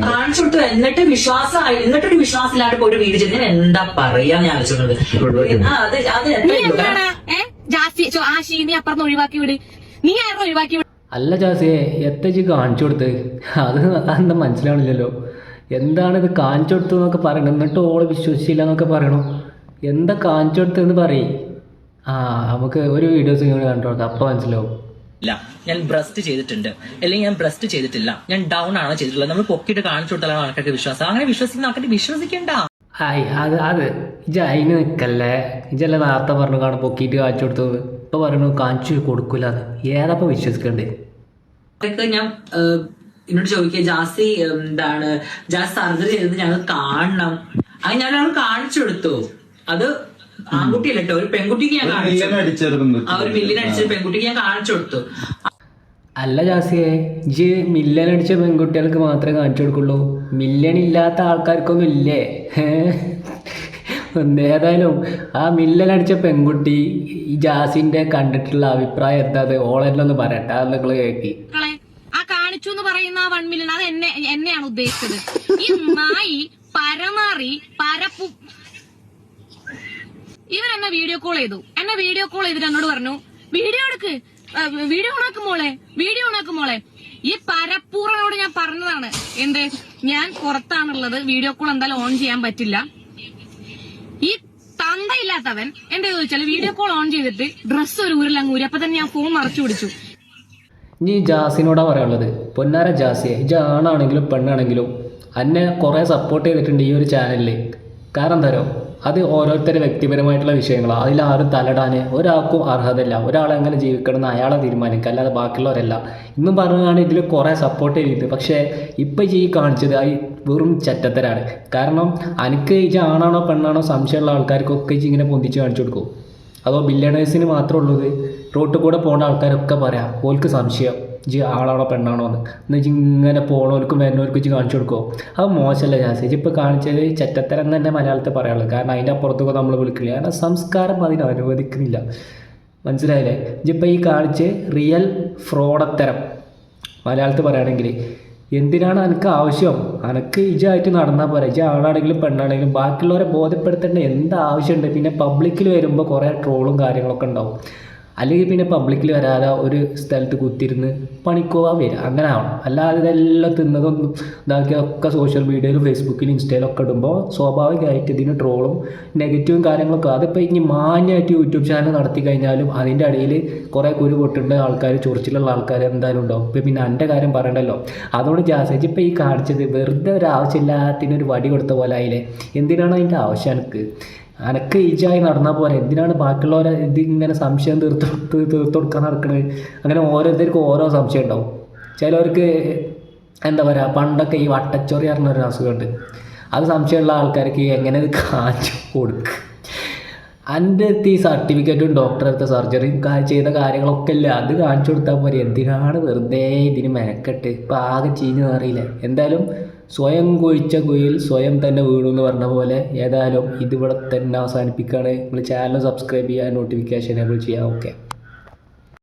കാണിച്ചു കൊടുത്തു എന്നിട്ട് വിശ്വാസമായി എന്നിട്ടൊരു വിശ്വാസം ഇല്ലാണ്ട് ഒരു വീട് ചെന്ന് എന്താ പറയാ ഞാൻ അത് അപ്പുറത്ത് ഒഴിവാക്കി വിട്. നീ ആരും ഒഴിവാക്കി വിട്? അല്ല ജാസിയെ എത്തച്ച് കാണിച്ചു കൊടുത്ത്? അത് എന്താ മനസ്സിലാവണില്ലല്ലോ. എന്താണ് ഇത് കാണിച്ചു കൊടുത്തു എന്നൊക്കെ പറയണം? എന്നിട്ട് ഓളെ വിശ്വസിച്ചില്ല എന്നൊക്കെ പറയണു. എന്താ കാണിച്ചു കൊടുത്തതെന്ന് പറയും. ആ നമുക്ക് ഒരു വീഡിയോസ് ഇങ്ങനെ കണ്ടു കൊടുക്കാം. അപ്പോൾ മനസ്സിലാവും. ഇല്ല ഞാൻ ബ്രസ്റ്റ് ചെയ്തിട്ടുണ്ട്. അല്ലെങ്കിൽ ഞാൻ ബ്രസ്റ്റ് ചെയ്തിട്ടില്ല. ഞാൻ ഡൗൺ ആണോ ചെയ്തിട്ടുള്ളത്? നമ്മൾ പൊക്കിയിട്ട് കാണിച്ചു കൊടുത്താലാണ് ആൾക്കാർക്ക് വിശ്വാസം. അങ്ങനെ വിശ്വസിക്കുന്ന ആൾക്കാർ വിശ്വസിക്കണ്ട. ഹായ് അത് അത്. ഇജ അതിന് നിൽക്കല്ലേ ഇജല്ല നേരത്തെ പറഞ്ഞു കാണും പൊക്കിയിട്ട് കാണിച്ചു കൊടുത്തു ഇപ്പൊ പറഞ്ഞു കാണിച്ചു കൊടുക്കൂല അത് ഏതാപ്പം വിശ്വസിക്കണ്ടേ? അതൊക്കെ ഞാൻ എന്നോട് ചോദിക്കുക ജാസി എന്താണ് ജാസ് സർജറി ചെയ്തത് ഞങ്ങൾ കാണണം. അത് ഞാൻ കാണിച്ചു കൊടുത്തു. അത് ആൺകുട്ടിയല്ല കേട്ടോ ഒരു പെൺകുട്ടിക്ക് ഞാൻ കാണിച്ചു. ആ ഒരു മില്ലിന് അടിച്ച പെൺകുട്ടിക്ക് ഞാൻ കാണിച്ചു കൊടുത്തു. അല്ല ജാസിയെ ഇജ് മില്യൺ അടിച്ച പെൺകുട്ടികൾക്ക് മാത്രമേ കാണിച്ചു കൊടുക്കുള്ളൂ. മില്യൺ ഇല്ലാത്ത ആൾക്കാർക്കൊന്നും ഇല്ലേ? ഏതായാലും ആ മില്ലൻ അടിച്ച പെൺകുട്ടി ഈ ജാസിന്റെ കണ്ടിട്ടുള്ള അഭിപ്രായം എന്താ? അത് ഓളെന്നൊന്ന് പറയട്ടെ അത് നിങ്ങൾ കേക്കി. ആ കാണിച്ചു എന്ന് പറയുന്ന ആ വൺ മില്യൺ അത് എന്നെ എന്നെയാണ് ഉദ്ദേശിച്ചത്. ഈ നായി പരമാറി പരപ്പു ഇവരെന്നെ വീഡിയോ കോൾ ചെയ്തു. എന്നെ വീഡിയോ കോൾ ചെയ്തിട്ട് എന്നോട് പറഞ്ഞു വീഡിയോ എടുക്ക്. വീഡിയോ ഓണാക്കും മോളെ. വീഡിയോ ഓണാക്കും മോളെ. ഈ പരപ്പൂറനോട് ഞാൻ പറഞ്ഞതാണ്. എന്ത്? ഞാൻ പുറത്താണുള്ളത്. വീഡിയോ കോൾ എന്തായാലും ഓൺ ചെയ്യാൻ പറ്റില്ല. ഈ തന്തയില്ലാത്തവൻ എന്താ ചോദിച്ചാൽ വീഡിയോ കോൾ ഓൺ ചെയ്തിട്ട് ഡ്രസ്സ് ഒരു ഊരിലങ്ങ് ഊരി. അപ്പൊ തന്നെ ഞാൻ ഫോൺ മറച്ചു പിടിച്ചു. ഈ ജാസിനോടാ പറയാനുള്ളത്. പൊന്നാര ജാസിയെ ഇജ ആണാണെങ്കിലും പെണ്ണാണെങ്കിലും എന്നെ കുറേ സപ്പോർട്ട് ചെയ്തിട്ടുണ്ട് ഈ ഒരു ചാനലിൽ കാരണം എന്താ അത് ഓരോരുത്തരുടെ വ്യക്തിപരമായിട്ടുള്ള വിഷയങ്ങളാണ് അതിലാരും തലടാൻ ഒരാൾക്കും അർഹതയില്ല. ഒരാൾ എങ്ങനെ ജീവിക്കണം എന്ന് അയാളെ തീരുമാനിക്കുക അല്ലാതെ ബാക്കിയുള്ളവരല്ല. ഇന്നും പറഞ്ഞാണ് ഇതിൽ കുറേ സപ്പോർട്ട് ചെയ്തിട്ട് പക്ഷേ ഇപ്പം ഈ കാണിച്ചത് ഈ വെറും ചറ്റത്തരാണ്. കാരണം എനിക്ക് ഈ ആണാണോ പെണ്ണാണോ സംശയമുള്ള ആൾക്കാർക്കൊക്കെ ഇങ്ങനെ പൊന്തിച്ച് കാണിച്ചു കൊടുക്കും. അതോ ബില്ല്യണേഴ്സിന് മാത്രമേ ഉള്ളത് റോട്ടിൽ കൂടെ പോകുന്ന ആൾക്കാരൊക്കെ പറയാം. ഓൽക്ക് സംശയം. ഇജ്ജ് ആളാണോ പെണ്ണാണോ എന്ന്. എന്ന് വെച്ചാൽ ഇങ്ങനെ പോണവർക്കും വരുന്നവർക്കും ഇജ്ജ് കാണിച്ചു കൊടുക്കുമോ അത് മോശമല്ല ജാസി. ഇജ്ജ് ഇപ്പോൾ കാണിച്ചത് ചെറ്റത്തരം എന്ന് തന്നെ മലയാളത്തിൽ പറയാനുള്ളത്. കാരണം അതിന്റെ അപ്പുറത്തൊക്കെ നമ്മൾ വിളിക്കില്ല? കാരണം സംസ്കാരം അതിന് അനുവദിക്കുന്നില്ല. മനസ്സിലായില്ലേ? ഇപ്പം ഈ കാണിച്ച് റിയൽ ഫ്രോഡത്തരം. മലയാളത്തിൽ പറയുകയാണെങ്കിൽ എന്തിനാണ് എനിക്ക് ആവശ്യം? എനിക്ക് ഇജായിട്ട് നടന്നാൽ പോരാ. ഇജ ആണാണെങ്കിലും പെണ്ണാണെങ്കിലും ബാക്കിയുള്ളവരെ ബോധ്യപ്പെടുത്തേണ്ട എന്ത് ആവശ്യമുണ്ട്? പിന്നെ പബ്ലിക്കിൽ വരുമ്പോൾ കുറേ ട്രോളും കാര്യങ്ങളൊക്കെ ഉണ്ടാവും. അല്ലെങ്കിൽ പിന്നെ പബ്ലിക്കിൽ വരാതെ ഒരു സ്ഥലത്ത് കുത്തിരുന്ന് പണിക്കോവാൻ വരിക. അങ്ങനെ ആവണം അല്ലാതെ ഇതെല്ലാം തിന്നതൊന്നും ഇതാക്കിയൊക്കെ സോഷ്യൽ മീഡിയയിലും ഫേസ്ബുക്കിലും ഇൻസ്റ്റയിലും ഒക്കെ ഇടുമ്പോൾ സ്വാഭാവികമായിട്ട് ഇതിന് ട്രോളും നെഗറ്റീവും കാര്യങ്ങളൊക്കെ അതിപ്പോൾ ഇനി മാന്യമായിട്ട് യൂട്യൂബ് ചാനൽ നടത്തി കഴിഞ്ഞാലും അതിന്റെ ഇടയിൽ കുറേ കുരു പൊട്ടുന്ന ആൾക്കാർ ചൊറിച്ചിലുള്ള ആൾക്കാർ എന്തായാലും ഉണ്ടാവും. ഇപ്പം പിന്നെ എന്റെ കാര്യം പറയണ്ടല്ലോ. അതുകൊണ്ട് ജാസേജ് ഇപ്പോൾ ഈ കാണിച്ചത് വെറുതെ ഒരു ആവശ്യമില്ലാത്തതിനൊരു വടി കൊടുത്ത പോലെ ആയില്ലേ? എന്തിനാണ് അതിന്റെ ആവശ്യം എനിക്ക് അനക്ക് ഈജായി നടന്നാൽ പോലെ എന്തിനാണ് ബാക്കിയുള്ളവരെ ഇത് ഇങ്ങനെ സംശയം തീർത്ത് തീർത്ത് കൊടുക്കാൻ നടക്കുന്നത് അങ്ങനെ ഓരോരുത്തർക്കും ഓരോ സംശയം ഉണ്ടാവും. ചിലവർക്ക് എന്താ പറയുക പണ്ടൊക്കെ ഈ വട്ടച്ചൊറി പറഞ്ഞൊരു അസുഖമുണ്ട്. അത് സംശയമുള്ള ആൾക്കാർക്ക് എങ്ങനെ ഇത് കാണിച്ചു കൊടുക്കുക എന്റെ അടുത്ത് ഈ സർട്ടിഫിക്കറ്റും ഡോക്ടറെ അടുത്ത സർജറിയും ചെയ്ത കാര്യങ്ങളൊക്കെ ഇല്ല? അത് കാണിച്ചു കൊടുത്താൽ പോരെ. എന്തിനാണ് വെറുതെ ഇതിന് മെനക്കെട്ട്? ഇപ്പം ആകെ ചീഞ്ഞ് അറിയില്ല എന്തായാലും സ്വയം കുഴിച്ച കുയിൽ സ്വയം തന്നെ വീണു എന്ന് പറഞ്ഞ പോലെ ഏതായാലും ഇതിവിടെ തന്നെ അവസാനിപ്പിക്കുകയാണ്. നിങ്ങൾ ചാനൽ സബ്സ്ക്രൈബ് ചെയ്യുക നോട്ടിഫിക്കേഷൻ എനേബിൾ ചെയ്യുക. ഓക്കെ